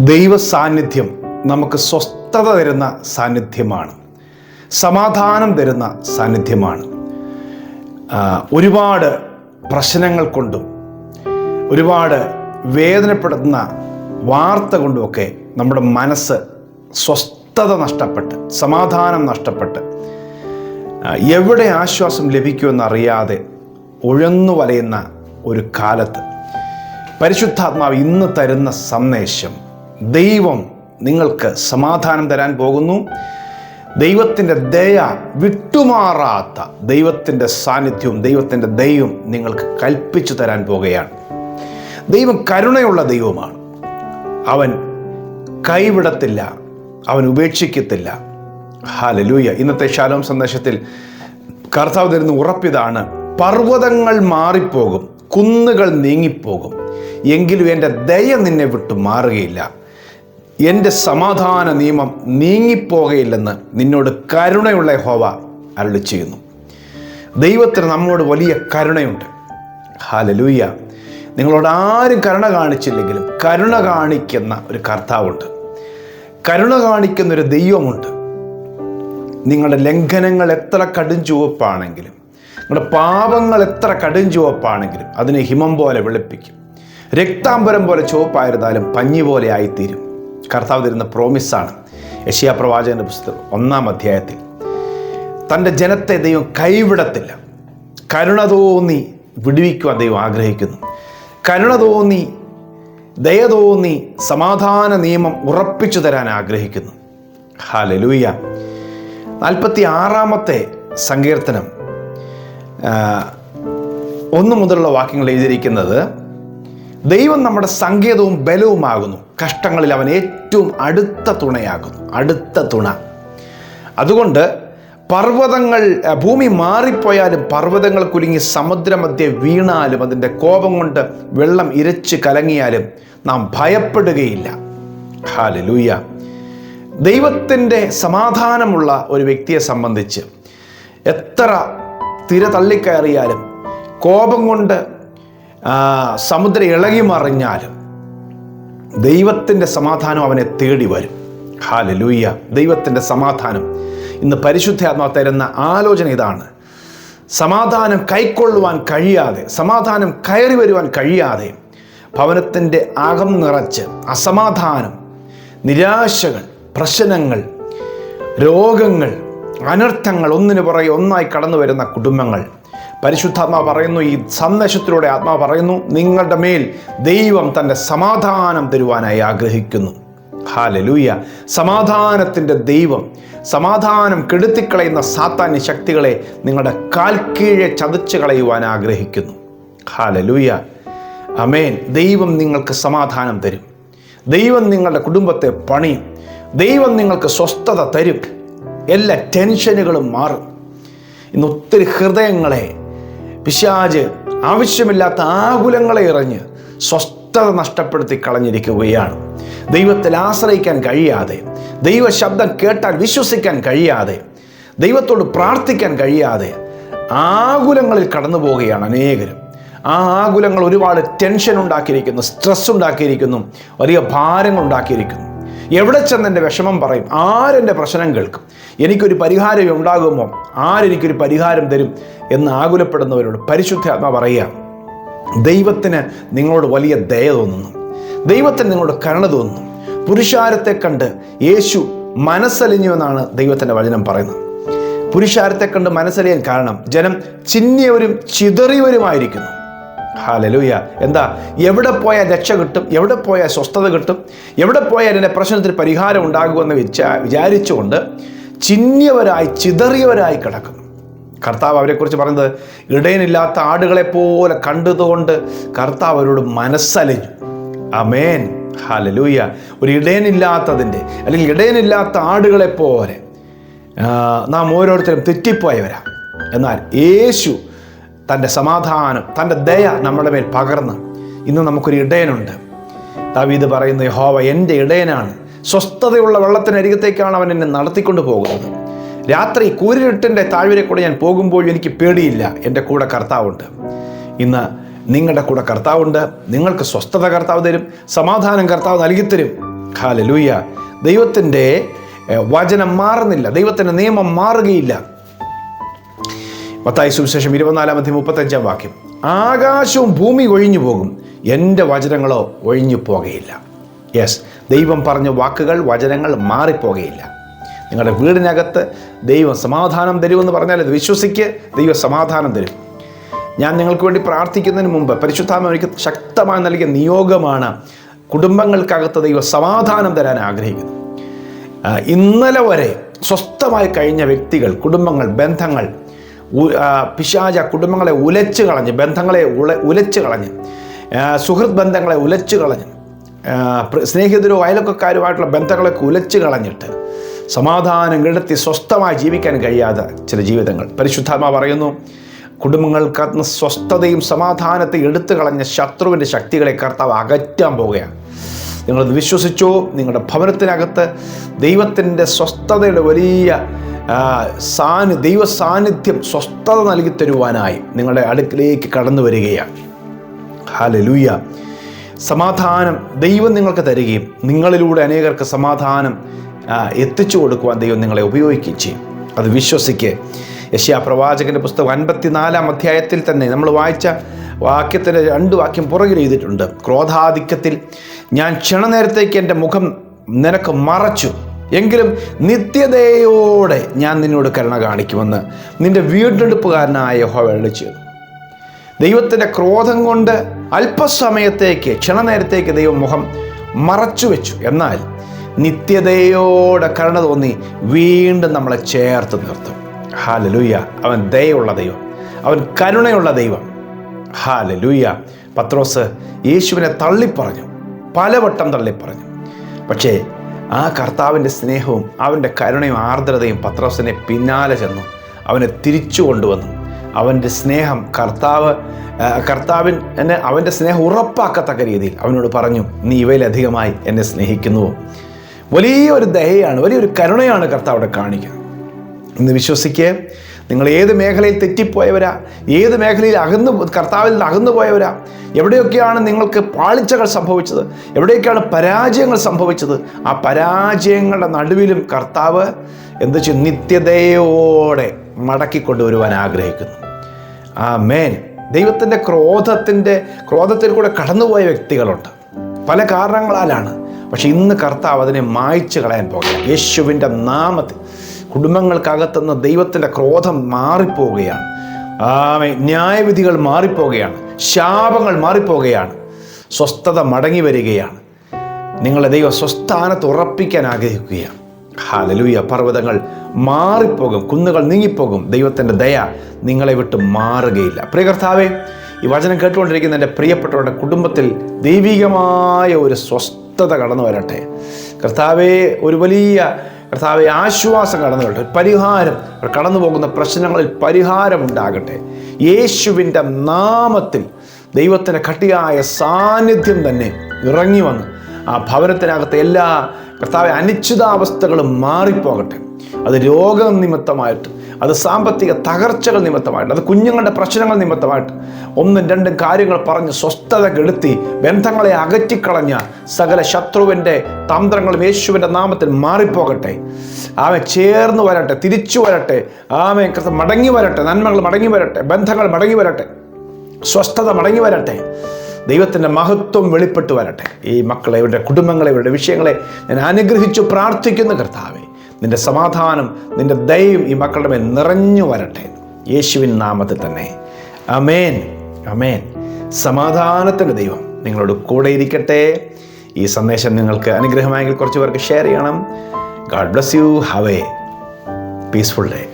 ദൈവ സാന്നിധ്യം നമുക്ക് സ്വസ്ഥത തരുന്ന സാന്നിധ്യമാണ്. സമാധാനം തരുന്ന സാന്നിധ്യമാണ്. ഒരുപാട് പ്രശ്നങ്ങൾ കൊണ്ടും ഒരുപാട് വേദനപ്പെടുത്തുന്ന വാർത്ത കൊണ്ടുമൊക്കെ നമ്മുടെ മനസ്സ് സ്വസ്ഥത നഷ്ടപ്പെട്ട് സമാധാനം നഷ്ടപ്പെട്ട് എവിടെ ആശ്വാസം ലഭിക്കുമെന്നറിയാതെ ഉഴന്നു വലയുന്ന ഒരു കാലത്ത് പരിശുദ്ധാത്മാവ് ഇന്ന് തരുന്ന സന്ദേശം ദൈവം നിങ്ങൾക്ക് സമാധാനം തരാൻ പോകുന്നു. ദൈവത്തിന്റെ ദയ വിട്ടുമാറാത്ത ദൈവത്തിന്റെ സാന്നിധ്യവും ദൈവത്തിന്റെ ദയവും നിങ്ങൾക്ക് കൽപ്പിച്ചു തരാൻ പോകുകയാണ്. ദൈവം കരുണയുള്ള ദൈവമാണ്. അവൻ കൈവിടത്തില്ല അവൻ ഉപേക്ഷിക്കത്തില്ല. ഹാലലൂയ ഇന്നത്തെ ശാലോം സന്ദേശത്തിൽ കർത്താവ് തരുന്ന ഉറപ്പിതാണ് പർവതങ്ങൾ മാറിപ്പോകും കുന്നുകൾ നീങ്ങിപ്പോകും. എങ്കിലും എന്റെ ദയ നിന്നെ വിട്ടു മാറുകയില്ല എന്റെ സമാധാന നിയമം നീങ്ങിപ്പോകയില്ലെന്ന് നിന്നോട് കരുണയുള്ള ഹോവ അരുളി ചെയ്യുന്നു. ദൈവത്തിന് നമ്മളോട് വലിയ കരുണയുണ്ട്. ഹാലലൂയ നിങ്ങളോട് ആരും കരുണ കാണിച്ചില്ലെങ്കിലും കരുണ കാണിക്കുന്ന ഒരു കർത്താവുണ്ട്. കരുണ കാണിക്കുന്ന ഒരു ദൈവമുണ്ട്. നിങ്ങളുടെ ലംഘനങ്ങൾ എത്ര കടും ചുവപ്പാണെങ്കിലും നിങ്ങളുടെ പാപങ്ങൾ എത്ര കടും ചുവപ്പാണെങ്കിലും അതിനെ ഹിമം പോലെ വെളുപ്പിക്കും. രക്താംബരം പോലെ ചുവപ്പായിരുന്നാലും പഞ്ഞി പോലെ ആയിത്തീരും. കർത്താവ് തരുന്ന പ്രോമിസാണ് യശിയ പ്രവാചകന്റെ പുസ്തകം ഒന്നാം അധ്യായത്തിൽ. തന്റെ ജനത്തെ ദൈവം കൈവിടത്തില്ല. കരുണ തോന്നി വിടുവിക്കുവാൻ ദൈവം ആഗ്രഹിക്കുന്നു. കരുണ തോന്നി ദയ തോന്നി സമാധാന നിയമം ഉറപ്പിച്ചു തരാൻ ആഗ്രഹിക്കുന്നു. ഹാലലൂയ നാൽപ്പത്തി ആറാമത്തെ സങ്കീർത്തനം ഒന്നു മുതലുള്ള വാക്യങ്ങൾ എഴുതിയിരിക്കുന്നത് ദൈവം നമ്മുടെ സങ്കേതവും ബലവുമാകുന്നു. കഷ്ടങ്ങളിൽ അവൻ ഏറ്റവും അടുത്ത തുണയാകുന്നു. അടുത്ത തുണ. അതുകൊണ്ട് പർവതങ്ങൾ ഭൂമി മാറിപ്പോയാലും പർവതങ്ങൾ കുലുങ്ങി സമുദ്രമധ്യെ വീണാലും അതിന്റെ കോപം കൊണ്ട് വെള്ളം ഇരച്ച് കലങ്ങിയാലും നാം ഭയപ്പെടുകയില്ല. ഹാലലൂയ. ദൈവത്തിന്റെ സമാധാനമുള്ള ഒരു വ്യക്തിയെ സംബന്ധിച്ച് എത്ര തിര തള്ളിക്കയറിയാലും കോപം കൊണ്ട് സമുദ്രം ഇളകി മറിഞ്ഞാലും ദൈവത്തിന്റെ സമാധാനം അവനെ തേടി വരും. ഹാല ലൂയ്യ ദൈവത്തിന്റെ സമാധാനം. ഇന്ന് പരിശുദ്ധാത്മാവ് തരുന്ന ആലോചന ഇതാണ്. സമാധാനം കൈക്കൊള്ളുവാൻ കഴിയാതെ സമാധാനം കയറി വരുവാൻ കഴിയാതെ ഭവനത്തിന്റെ അകം നിറച്ച് അസമാധാനം നിരാശകൾ പ്രശ്നങ്ങൾ രോഗങ്ങൾ അനർത്ഥങ്ങൾ ഒന്നിനു പുറകെ ഒന്നായി കടന്നു വരുന്ന കുടുംബങ്ങൾ പരിശുദ്ധാത്മാവ് പറയുന്നു ഈ സന്ദേശത്തിലൂടെ ആത്മാവ് പറയുന്നു നിങ്ങളുടെ മേൽ ദൈവം തന്റെ സമാധാനം തരുവാനായി ആഗ്രഹിക്കുന്നു. ഹാലലൂയ സമാധാനത്തിന്റെ ദൈവം സമാധാനം കെടുത്തിക്കളയുന്ന സാത്താന്യ ശക്തികളെ നിങ്ങളുടെ കാൽ കീഴെ ചതച്ച് കളയുവാൻ ആഗ്രഹിക്കുന്നു. ഹാലലൂയ അമേൻ ദൈവം നിങ്ങൾക്ക് സമാധാനം തരും. ദൈവം നിങ്ങളുടെ കുടുംബത്തെ പണിയും. ദൈവം നിങ്ങൾക്ക് സ്വസ്ഥത തരും. എല്ലാ ടെൻഷനുകളും മാറും. ഇന്ന് ഒത്തിരി ഹൃദയങ്ങളെ പിശാജ് ആവശ്യമില്ലാത്ത ആകുലങ്ങളെ എറിഞ്ഞ് സ്വസ്ഥത നഷ്ടപ്പെടുത്തി കളഞ്ഞിരിക്കുകയാണ്. ദൈവത്തിൽ ആശ്രയിക്കാൻ കഴിയാതെ ദൈവ ശബ്ദം കേട്ടാൽ വിശ്വസിക്കാൻ കഴിയാതെ ദൈവത്തോട് പ്രാർത്ഥിക്കാൻ കഴിയാതെ ആകുലങ്ങളിൽ കടന്നു പോവുകയാണ് അനേകരും. ആ ആകുലങ്ങൾ ഒരുപാട് ടെൻഷൻ ഉണ്ടാക്കിയിരിക്കുന്നു സ്ട്രെസ് ഉണ്ടാക്കിയിരിക്കുന്നു വലിയ ഭാരങ്ങൾ ഉണ്ടാക്കിയിരിക്കുന്നു. എവിടെ ചെന്ന് എന്റെ വിഷമം പറയും? ആരെന്റെ പ്രശ്നം കേൾക്കും? എനിക്കൊരു പരിഹാരം ഉണ്ടാകുമോ? ആരെനിക്കൊരു പരിഹാരം തരും എന്ന് ആകുലപ്പെടുന്നവരോട് പരിശുദ്ധാത്മ പറയുക ദൈവത്തിന് നിങ്ങളോട് വലിയ ദയ തോന്നുന്നു. ദൈവത്തിന് നിങ്ങളോട് കരുണ തോന്നുന്നു. പുരുഷാരത്തെ കണ്ട് യേശു മനസ്സലിഞ്ഞു എന്നാണ് ദൈവത്തിന്റെ വചനം പറയുന്നത്. പുരുഷാരത്തെ കണ്ട് മനസ്സലിയാൻ കാരണം ജനം ചിന്നിയവരും ചിതറിയവരുമായിരിക്കുന്നു. ഹാലലൂയ എന്താ? എവിടെ പോയാൽ രക്ഷ കിട്ടും? എവിടെ പോയാൽ സ്വസ്ഥത കിട്ടും? എവിടെ പോയാൽ എന്റെ പ്രശ്നത്തിന് പരിഹാരം ഉണ്ടാകുമെന്ന് വിചാ വിചാരിച്ചുകൊണ്ട് ചിന്നിയവരായി ചിതറിയവരായി കിടക്കുന്നു കർത്താവ് അവരെക്കുറിച്ച് പറയുന്നത് ഇടയനില്ലാത്ത ആടുകളെ പോലെ കണ്ടതുകൊണ്ട് കർത്താവ് അവരോട് മനസ്സലിഞ്ഞു. അമേൻ ഹാലലൂയ ഒരു ഇടയനില്ലാത്തതിന്റെ അല്ലെങ്കിൽ ഇടയനില്ലാത്ത ആടുകളെ പോലെ നാം ഓരോരുത്തരും തെറ്റിപ്പോയവരാ. എന്നാൽ യേശു തന്റെ സമാധാനം തന്റെ ദയ നമ്മുടെ മേൽ പകർന്ന്. ഇന്ന് നമുക്കൊരു ഇടയനുണ്ട്. ദാവീദ് പറയുന്ന യഹോവ എന്റെ ഇടയനാണ്. സ്വസ്ഥതയുള്ള വെള്ളത്തിനരികത്തേക്കാണ് അവൻ എന്നെ നടത്തിക്കൊണ്ട് പോകുന്നത്. രാത്രി കൂരിരുട്ടിന്റെ താഴ്വരെ കൂടെ ഞാൻ പോകുമ്പോൾ എനിക്ക് പേടിയില്ല. എന്റെ കൂടെ കർത്താവുണ്ട്. ഇന്ന് നിങ്ങളുടെ കൂടെ കർത്താവുണ്ട്. നിങ്ങൾക്ക് സ്വസ്ഥത കർത്താവ് തരും സമാധാനം കർത്താവ് നൽകിത്തരും. ഹാലലൂയ ദൈവത്തിന്റെ ഏഹ്, വചനം മാറുന്നില്ല. ദൈവത്തിന്റെ നിയമം മാറുകയില്ല. മത്തായി സുവിശേഷം ഇരുപത്തിനാലാമത്തെ മുപ്പത്തഞ്ചാം വാക്യം. ആകാശവും ഭൂമി ഒഴിഞ്ഞു പോകും. എന്റെ വചനങ്ങളോ ഒഴിഞ്ഞു പോകുകയില്ല. യെസ് ദൈവം പറഞ്ഞ വാക്കുകൾ വചനങ്ങൾ മാറിപ്പോകുകയില്ല. നിങ്ങളുടെ വീടിനകത്ത് ദൈവം സമാധാനം തരുമെന്ന് പറഞ്ഞാൽ അത് വിശ്വസിക്ക് ദൈവം സമാധാനം തരും. ഞാൻ നിങ്ങൾക്ക് വേണ്ടി പ്രാർത്ഥിക്കുന്നതിന് മുമ്പ് പരിശുദ്ധാമ എനിക്ക് ശക്തമായി നൽകിയ നിയോഗമാണ് കുടുംബങ്ങൾക്കകത്ത് ദൈവം സമാധാനം തരാൻ ആഗ്രഹിക്കുന്നു. ഇന്നലെ വരെ സ്വസ്ഥമായി കഴിഞ്ഞ വ്യക്തികൾ കുടുംബങ്ങൾ ബന്ധങ്ങൾ പിശാച കുടുംബങ്ങളെ ഉലച്ചു കളഞ്ഞ് ബന്ധങ്ങളെ ഉല ഉലച്ചു കളഞ്ഞ് സുഹൃത് ബന്ധങ്ങളെ ഉലച്ചു കളഞ്ഞ് സ്നേഹിതരോ അയലക്കാരുമായിട്ടുള്ള ബന്ധങ്ങളൊക്കെ ഉലച്ചു കളഞ്ഞിട്ട് സമാധാനം കിടത്തി സ്വസ്ഥമായി ജീവിക്കാൻ കഴിയാതെ ചില ജീവിതങ്ങൾ. പരിശുദ്ധാത്മ പറയുന്നു കുടുംബങ്ങൾക്കകത്ത് സ്വസ്ഥതയും സമാധാനത്തെ എടുത്തു കളഞ്ഞ ശത്രുവിന്റെ ശക്തികളെ കർത്താവ് അകറ്റാൻ പോവുകയാണ്. നിങ്ങളത് വിശ്വസിച്ചോ? നിങ്ങളുടെ ഭവനത്തിനകത്ത് ദൈവത്തിന്റെ സ്വസ്ഥതയുടെ വലിയ സാന്നി ദൈവ സാന്നിധ്യം സ്വസ്ഥത നൽകി തരുവാനായി നിങ്ങളുടെ അടുക്കിലേക്ക് കടന്നു വരികയാണ്. ഹാലലൂയ സമാധാനം ദൈവം നിങ്ങൾക്ക് തരികയും നിങ്ങളിലൂടെ അനേകർക്ക് സമാധാനം എത്തിച്ചു കൊടുക്കുവാൻ ദൈവം നിങ്ങളെ ഉപയോഗിക്കുകയും ചെയ്യും. അത് വിശ്വസിക്ക്. യശ്യാ പ്രവാചകന്റെ പുസ്തകം അൻപത്തിനാലാം അധ്യായത്തിൽ തന്നെ നമ്മൾ വായിച്ച വാക്യത്തിന്റെ രണ്ട് വാക്യം പുറകിൽ എഴുതിയിട്ടുണ്ട്. ക്രോധാധിക്യത്തിൽ ഞാൻ ക്ഷണനേരത്തേക്ക് എന്റെ മുഖം നിനക്ക് മറച്ചു. എങ്കിലും നിത്യതയോടെ ഞാൻ നിന്നോട് കരുണ കാണിക്കുമെന്ന് നിന്റെ വീണ്ടെടുപ്പുകാരനായ ഹോവളി ചെയ്തു ദൈവത്തിന്റെ ക്രോധം കൊണ്ട് അല്പസമയത്തേക്ക് ക്ഷണനേരത്തേക്ക് ദൈവം മുഖം മറച്ചു വെച്ചു. എന്നാൽ നിത്യതയോടെ കരുണ തോന്നി വീണ്ടും നമ്മളെ ചേർത്ത് നിർത്തും. ഹാലലൂയ. അവൻ ദയുള്ള ദൈവം. അവൻ കരുണയുള്ള ദൈവം. ഹാലലൂയ. പത്രോസ് യേശുവിനെ തള്ളിപ്പറഞ്ഞു. പലവട്ടം തള്ളിപ്പറഞ്ഞു. പക്ഷേ ആ കർത്താവിന്റെ സ്നേഹവും അവന്റെ കരുണയും ആർദ്രതയും പത്രോസിനെ പിന്നാലെ ചെന്നു. അവനെ തിരിച്ചു കൊണ്ടുവന്നു. അവന്റെ സ്നേഹം കർത്താവ് കർത്താവിൻ എന്നെ അവന്റെ സ്നേഹം ഉറപ്പാക്കത്തക്ക രീതിയിൽ അവനോട് പറഞ്ഞു നീ ഇവയിലധികമായി എന്നെ സ്നേഹിക്കുന്നുവോ വലിയൊരു ദയയാണ് വലിയൊരു കരുണയാണ് കർത്താവ് കാണിക്കുന്നത്. ഇന്ന് വിശ്വസിക്ക് നിങ്ങൾ ഏത് മേഖലയിൽ തെറ്റിപ്പോയവരാ? ഏത് മേഖലയിൽ അകന്നു കർത്താവിൽ നിന്ന് അകന്നു പോയവരാ? എവിടെയൊക്കെയാണ് നിങ്ങൾക്ക് പാളിച്ചകൾ സംഭവിച്ചത്? എവിടെയൊക്കെയാണ് പരാജയങ്ങൾ സംഭവിച്ചത്? ആ പരാജയങ്ങളുടെ നടുവിലും കർത്താവ് എന്ത് ചെയ്യും? നിത്യതയോടെ മടക്കിക്കൊണ്ടുവരുവാൻ ആഗ്രഹിക്കുന്നു. ആ മേൻ ദൈവത്തിന്റെ ക്രോധത്തിന്റെ ക്രോധത്തിൽ കൂടെ കടന്നുപോയ വ്യക്തികളുണ്ട്. പല കാരണങ്ങളാലാണ്. പക്ഷെ ഇന്ന് കർത്താവ് അതിനെ മായ്ച്ചു കളയാൻ പോകുക യേശുവിന്റെ നാമത്തിൽ. കുടുംബങ്ങൾക്കകത്തുനിന്ന് ദൈവത്തിന്റെ ക്രോധം മാറിപ്പോവുകയാണ്. ആമേ ന്യായവിധികൾ മാറിപ്പോവുകയാണ്. ശാപങ്ങൾ മാറിപ്പോവുകയാണ്. സ്വസ്ഥത മടങ്ങി വരികയാണ്. നിങ്ങളെ ദൈവം സ്വസ്ഥാനത്ത് ഉറപ്പിക്കാൻ ആഗ്രഹിക്കുകയാണ്. ഹാലലൂയ പർവതങ്ങൾ മാറിപ്പോകും. കുന്നുകൾ നീങ്ങിപ്പോകും. ദൈവത്തിന്റെ ദയ നിങ്ങളെ വിട്ട് മാറുകയില്ല. പ്രിയ കർത്താവേ ഈ വചനം കേട്ടുകൊണ്ടിരിക്കുന്ന എന്റെ പ്രിയപ്പെട്ടവരുടെ കുടുംബത്തിൽ ദൈവികമായ ഒരു സ്വസ്ഥത കടന്നു വരട്ടെ കർത്താവെ ഒരു വലിയ കർത്താവെ ആശ്വാസം കടന്നു വരട്ടെ. പരിഹാരം കടന്നു പോകുന്ന പ്രശ്നങ്ങളിൽ പരിഹാരമുണ്ടാകട്ടെ യേശുവിന്റെ നാമത്തിൽ ദൈവത്തിന്റെ കട്ടിയായ സാന്നിധ്യം തന്നെ ഇറങ്ങി വന്ന് ആ ഭവനത്തിനകത്തെ എല്ലാ കർത്താവെ അനിശ്ചിതാവസ്ഥകളും മാറിപ്പോകട്ടെ. അത് രോഗം നിമിത്തമായിട്ട് അത് സാമ്പത്തിക തകർച്ചകൾ നിമിത്തമായിട്ട് അത് കുഞ്ഞുങ്ങളുടെ പ്രശ്നങ്ങൾ നിമിത്തമായിട്ട് ഒന്നും രണ്ടും കാര്യങ്ങൾ പറഞ്ഞ് സ്വസ്ഥത കെടുത്തി ബന്ധങ്ങളെ അകറ്റിക്കളഞ്ഞ സകല ശത്രുവിന്റെ തന്ത്രങ്ങളും യേശുവിന്റെ നാമത്തിൽ മാറിപ്പോകട്ടെ. ആമെ ചേർന്ന് വരട്ടെ തിരിച്ചു വരട്ടെ. ആമെ മടങ്ങി വരട്ടെ നന്മകൾ മടങ്ങി വരട്ടെ ബന്ധങ്ങൾ മടങ്ങി വരട്ടെ സ്വസ്ഥത മടങ്ങി വരട്ടെ. ദൈവത്തിന്റെ മഹത്വം വെളിപ്പെട്ട് വരട്ടെ. ഈ മക്കളെ ഇവരുടെ കുടുംബങ്ങളെ ഇവരുടെ വിഷയങ്ങളെ ഞാൻ അനുഗ്രഹിച്ചു പ്രാർത്ഥിക്കുന്നു കർത്താവെ. നിന്റെ സമാധാനം നിന്റെ ദയയും ഈ മക്കളുടെ മേൽ നിറഞ്ഞു വരട്ടെ. യേശുവിൻ നാമത്തിൽ തന്നെ. അമേൻ അമേൻ സമാധാനത്തിന്റെ ദൈവം നിങ്ങളോട് കൂടെ ഇരിക്കട്ടെ. ഈ സന്ദേശം നിങ്ങൾക്ക് അനുഗ്രഹമായെങ്കിൽ കുറച്ച് പേർക്ക് ഷെയർ ചെയ്യണം. God bless you have a peaceful day